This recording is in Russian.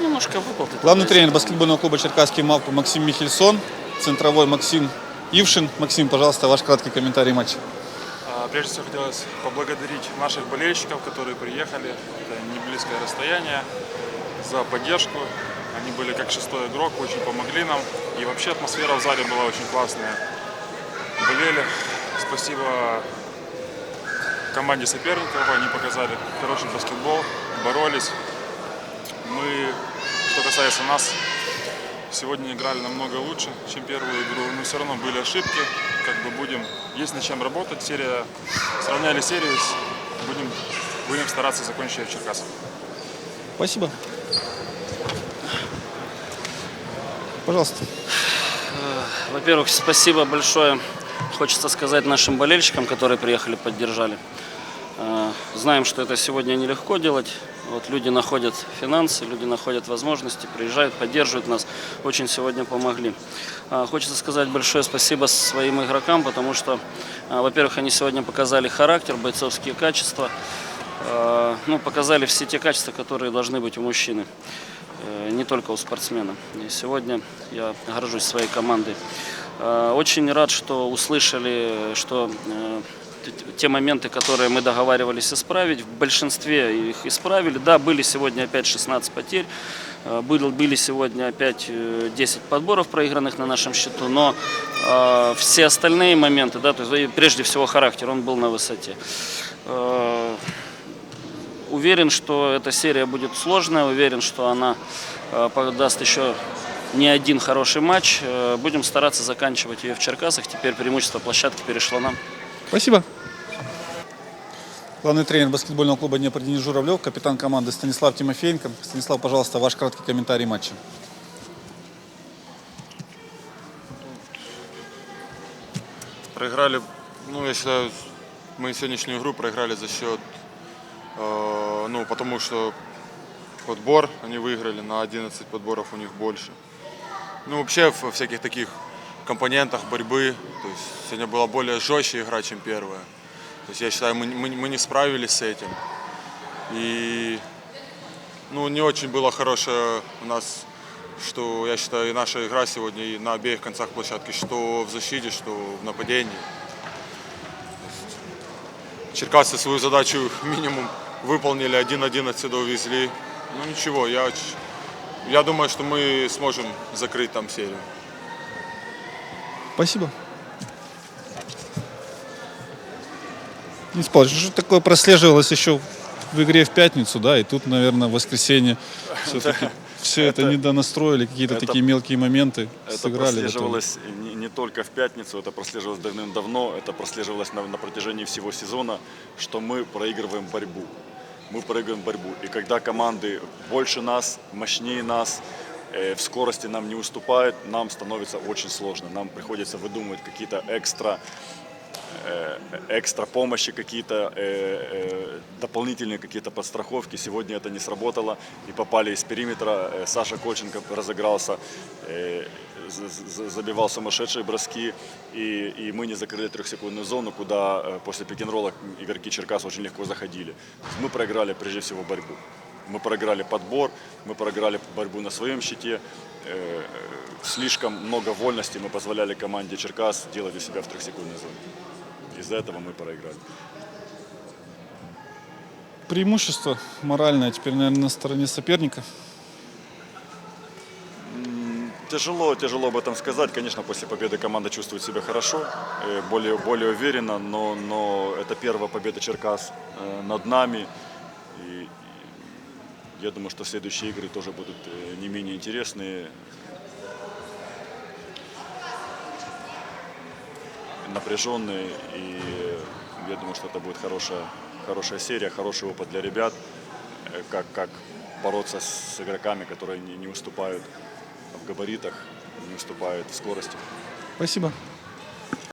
Немножко выпал. ты Главный тренер баскетбольного клуба «Черкасский Мавпы» Максим Михельсон, центровой Максим Ившин. Максим, пожалуйста, ваш краткий комментарий матча. А, Прежде всего хотелось поблагодарить наших болельщиков, которые приехали. Это не близкое расстояние за поддержку. Они были как шестой игрок, очень помогли нам. И вообще атмосфера в зале была очень классная. Болели. Спасибо команде соперников. Они показали хороший баскетбол, боролись. Мы, что касается нас, сегодня играли намного лучше, чем первую игру. Но все равно были ошибки. Как бы будем, есть над чем работать. Серия, сравняли серию, будем, будем стараться закончить ее в Черкасах. Спасибо. Пожалуйста. Во-первых, спасибо большое. Хочется сказать нашим болельщикам, которые приехали, поддержали. Э, Знаем, что это сегодня нелегко делать. Вот люди находят финансы, люди находят возможности, приезжают, поддерживают нас. Очень сегодня помогли. Э, Хочется сказать большое спасибо своим игрокам, потому что, э, во-первых, они сегодня показали характер, бойцовские качества. Э, Ну, показали все те качества, которые должны быть у мужчины э, не только у спортсмена. И сегодня я горжусь своей командой. Очень рад, что услышали, что э, те моменты, которые мы договаривались исправить, в большинстве их исправили. Да, были сегодня опять 16 потерь, э, был- были сегодня опять э, 10 подборов проигранных на нашем счету, но э, все остальные моменты, да, то есть прежде всего характер, он был на высоте. Э, Уверен, что эта серия будет сложная, уверен, что она э, подаст еще не один хороший матч. Э, Будем стараться заканчивать ее в Черкасах. Теперь преимущество площадки перешло нам. Спасибо. Главный тренер баскетбольного клуба Днепр Денис Журавлев, капитан команды Станислав Тимофеенко. Станислав, пожалуйста, ваш краткий комментарий матча. Проиграли, ну, я считаю, мы сегодняшнюю игру проиграли за счет, э, ну, потому что подбор они выиграли, на 11 подборов у них больше. Ну, вообще во всяких таких компонентах борьбы, то есть сегодня была более жестче игра, чем первая. То есть я считаю, мы, мы, мы не справились с этим. И, ну, не очень было хорошее у нас, что, я считаю, и наша игра сегодня и на обеих концах площадки, что в защите, что в нападении. Черкассы свою задачу минимум выполнили, 1-1 отсюда увезли. Ну ничего, я, я думаю, что мы сможем закрыть там серию. Спасибо. Денис Павлович, что такое прослеживалось еще в игре в пятницу, да, и тут, наверное, в воскресенье все-таки все это недонастроили, какие-то это- такие мелкие моменты Это сыграли. итоге. прослеживалось не, не только в пятницу, это прослеживалось давным-давно, это прослеживалось на, на протяжении всего сезона, что мы проигрываем борьбу. Мы проигрываем борьбу. И когда команды больше нас, мощнее нас, в скорости нам не уступают, нам становится очень сложно. Нам приходится выдумывать какие-то экстра э, экстра помощи какие-то, э, э, дополнительные какие-то подстраховки. Сегодня это не сработало и попали из периметра. Э, Саша Кольченко разыгрался, э, забивал сумасшедшие броски, и, и мы не закрыли трехсекундную зону, куда э, после пик-н-ролла игроки Черкас очень легко заходили. Мы проиграли прежде всего борьбу. Мы проиграли подбор, мы проиграли борьбу на своем щите. Э, Слишком много вольности мы позволяли команде Черкас делать у себя в трехсекундной зоне. Из-за этого мы проиграли. Преимущество моральное теперь, наверное, на стороне соперника. Тяжело, тяжело об этом сказать. Конечно, после победы команда чувствует себя хорошо, э, более, более уверенно, но, но это первая победа Черкас э, над нами. И я думаю, что следующие игры тоже будут э, не менее интересные. напряженные, и я думаю, что это будет хорошая, хорошая серия, хороший опыт для ребят, э, как, как бороться с игроками, которые не, не уступают в габаритах, не уступают в скорости. Спасибо.